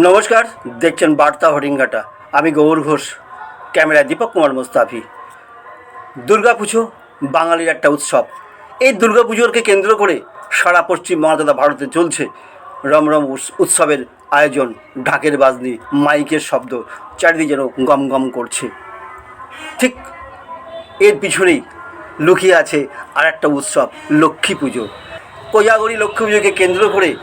নমস্কার, দেখছেন বার্তা হরিঙ্গাটা আমি গৌর ঘোষ, ক্যামেরায় দীপক কুমার মোস্তাফি। দুর্গাপুজো, বাঙালির একটা উৎসব। এই দুর্গাপুজোকে কেন্দ্র করে সারা পশ্চিম তথা ভারতে চলছে রমরম উৎস- উৎসবের আয়োজন। ঢাকের বাজনি, মাইকের শব্দ, চারিদিকে যেন গম গম করছে। ঠিক এর পিছনেই লুকিয়ে আছে আর একটা উৎসব, লক্ষ্মী পুজো। কোজাগরি লক্ষ্মী পুজোকে কেন্দ্র করে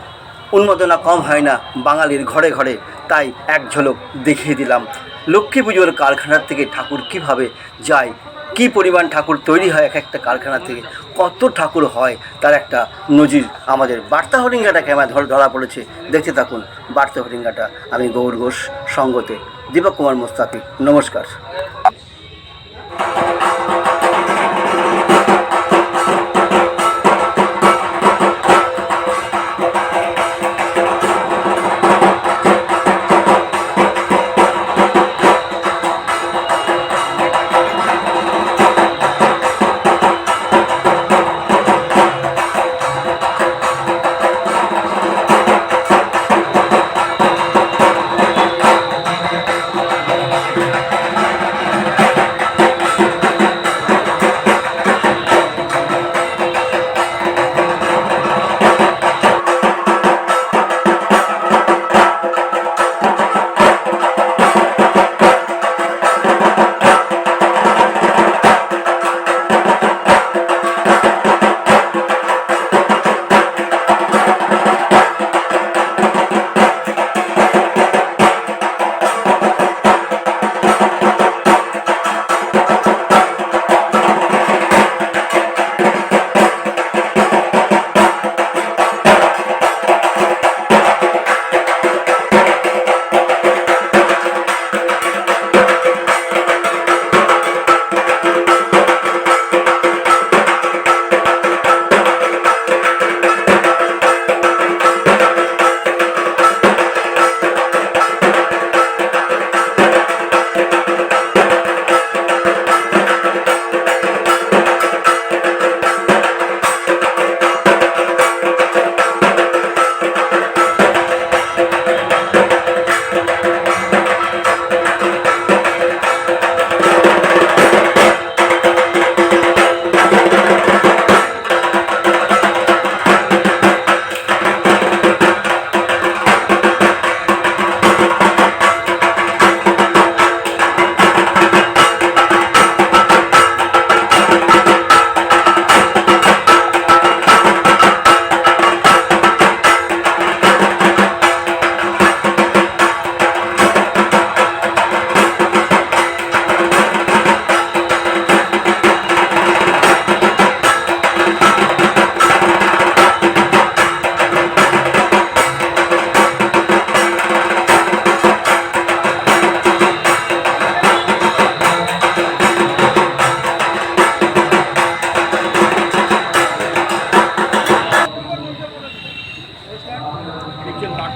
উন্মাদনা কম হয় না বাঙালির ঘরে ঘরে। তাই এক ঝলক দেখিয়ে দিলাম। লক্ষ্মী পুজোর কারখানার থেকে ঠাকুর কীভাবে যায়? কি পরিমাণ ঠাকুর তৈরি হয় এক একটা কারখানা থেকে? কত ঠাকুর হয়? তার একটা নজির আমাদের বার্তা হরিঙ্গাটা ক্যামেরা ধর, ধরা পড়েছে। দেখতে থাকুন বার্তা হরিঙ্গাটা আমি গৌর ঘোষ সঙ্গতে দীপক কুমার মোস্তাফি নমস্কার।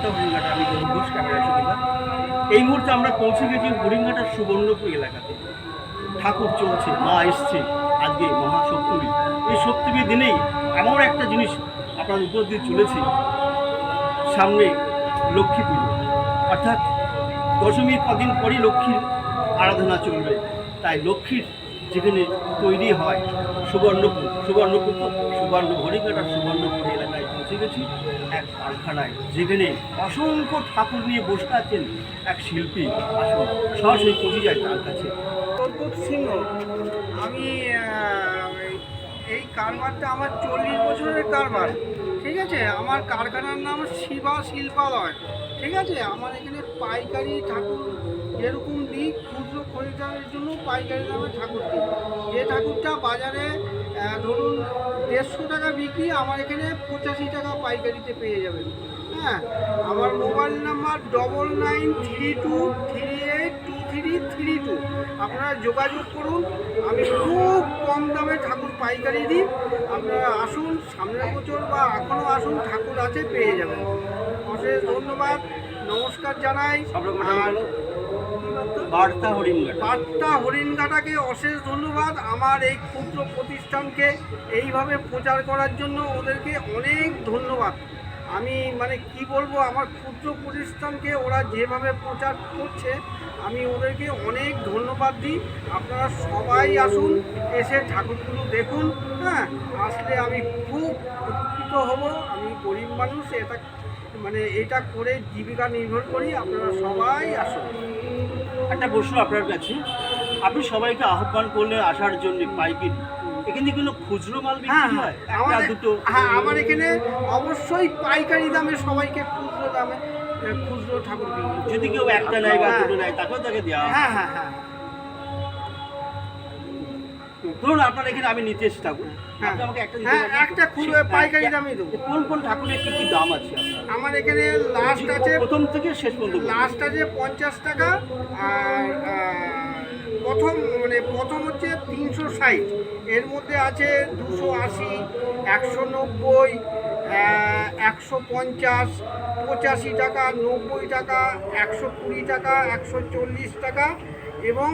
বার্তা হরিণঘাটা আমি ঘোষ ক্যামেরা সুবিধা এই মুহূর্তে আমরা পৌঁছে গেছি হরিণঘাটার সুবর্ণপুর এলাকাতে। ঠাকুর চলছে, মা এসছে, আজকে মহাসপ্তমী। এই সপ্তমীর দিনেই এমন একটা জিনিস আপনার উপর দিয়ে চলেছে। সামনে লক্ষ্মী পুজো। অর্থাৎ দশমীর কদিন পরই লক্ষ্মীর আরাধনা চলবে। তাই লক্ষ্মীর যেখানে তৈরি হয় সুবর্ণপুর। সুবর্ণপুর সুবর্ণ হরিঘাটার সুবর্ণপুর এলাকায় পৌঁছে গেছি এক কারখানায়, যেখানে অসংখ্য ঠাকুর নিয়ে বসে আছেন এক শিল্পী আসুন সরাসরি পৌঁছে যায় তার কাছে। সিংহ আমি এই কারবারটা আমার চল্লিশ বছরের কারবার, ঠিক আছে? আমার কারখানার নাম শিবা শিল্পালয়, ঠিক আছে? আমার এখানে পাইকারি ঠাকুর যেরকম দিই খরিদারের জন্য পাইকারি দামে ঠাকুর দিই যে ঠাকুরটা বাজারে ধরুন দেড়শো টাকা বিক্রি আমার এখানে পঁচাশি টাকা পাইকারিতে পেয়ে যাবেন। হ্যাঁ আমার mobile number double nine three two three eight two three three two আপনারা যোগাযোগ করুন আমি খুব কম দামে ঠাকুর পাইকারি দিই। আপনারা আসুন সামনের বছর বা এখনও আসুন ঠাকুর আছে পেয়ে যাবেন। অশেষ ধন্যবাদ নমস্কার জানাই সব রকম ঠাকুর আর হলো? বার্তা হরিণঘাটা। বার্তা হরিণঘাটাকে অশেষ ধন্যবাদ আমার এই ক্ষুদ্র প্রতিষ্ঠানকে এইভাবে প্রচার করার জন্য ওদেরকে অনেক ধন্যবাদ। আমি মানে কি বলব, আমার ক্ষুদ্র প্রতিষ্ঠানকে ওরা যেভাবে প্রচার করছে, আমি ওদেরকে অনেক ধন্যবাদ দিই। আপনারা সবাই আসুন, এসে ঠাকুরগুলো দেখুন হ্যাঁ? আসলে আমি খুব উপকৃত হব, আমি গরিব মানুষ, এটা মানে এটা করে জীবিকা নির্ভর করি, আপনারা সবাই আসুন। একটা প্রশ্ন আপনার কাছে। আপনি সবাইকে আহ্বান করলে আসার জন্য পাইকারি। এখানে কোনো খুচরো মাল হ্যাঁ বিক্রি হ্যাঁ? হয় আমার দুটো? হ্যাঁ আমার এখানে অবশ্যই পাইকারি দামে সবাইকে খুচরো দামে খুচরো ঠাকুর যদি কেউ একটা নেয় বা হ্যাঁ। দুটো নেয় তাকেও তাকে দেওয়া হয়। হ্যাঁ। হ্যাঁ হ্যাঁ। ধরুন আপনার এখানে আমি নিতেশ ঠাকুর হ্যাঁ। আপনি আমাকে একটা দিতে হ্যাঁ, পারবেন? একটা পাইকারি হ্যাঁ, দেবো। কোন কোন ঠাকুরের কি কি দাম আছে আপনার? আমার এখানে লাস্ট আছে প্রথম থেকে শেষ পর্যন্ত বলুন। লাস্ট আছে পঞ্চাশ টাকা আর আহ, প্রথম মানে প্রথম হচ্ছে তিনশো ষাট এর মধ্যে আছে দুশো আশি একশো নব্বই একশো পঞ্চাশ পঁচাশি টাকা নব্বই টাকা একশো কুড়ি টাকা একশো চল্লিশ টাকা এবং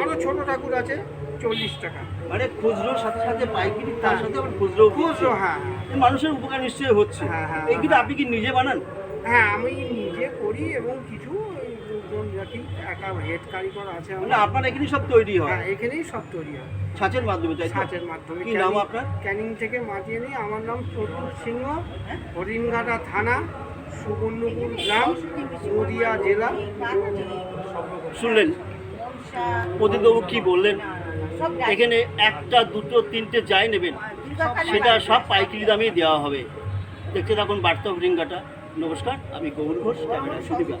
আরও ছোটো ঠাকুর আছে চল্লিশ টাকা। মানে খুচরোর সাথে সাথে পাইকারি তার হ্যাঁ। সাথে আবার খুচরো খুচরো হ্যাঁ মানুষের উপকার নিশ্চয়ই হচ্ছে। হ্যাঁ, হ্যাঁ, এইগুলো হ্যাঁ। আপনি কি নিজে বানান? হ্যাঁ আমি নিজে করি এবং কিছু একটা হেড কারিগর আছে মানে আপনার এখানে সব তৈরি হয়? হ্যাঁ এখানেই সব তৈরি হয়। ছাঁচের মাধ্যমে তাই? ছাঁচের মাধ্যমে। কি নাম আপনার? ক্যানিং থেকে মাতিয়ে নিই। আমার নাম সিংহ। হরিণঘাটা থানা সুবর্ণপুর গ্রাম নদিয়া জেলা। শুনলেন। প্রদীপবাবু কি বললেন? এখানে একটা দুটো তিনটে যাই নেবেন সেটা সব পাইকারি দামেই দেওয়া হবে। দেখতে থাকুন বার্তা রিঙ্গাটা। নমস্কার আমি গৌর ঘোষ ক্যামেরা সুদীপা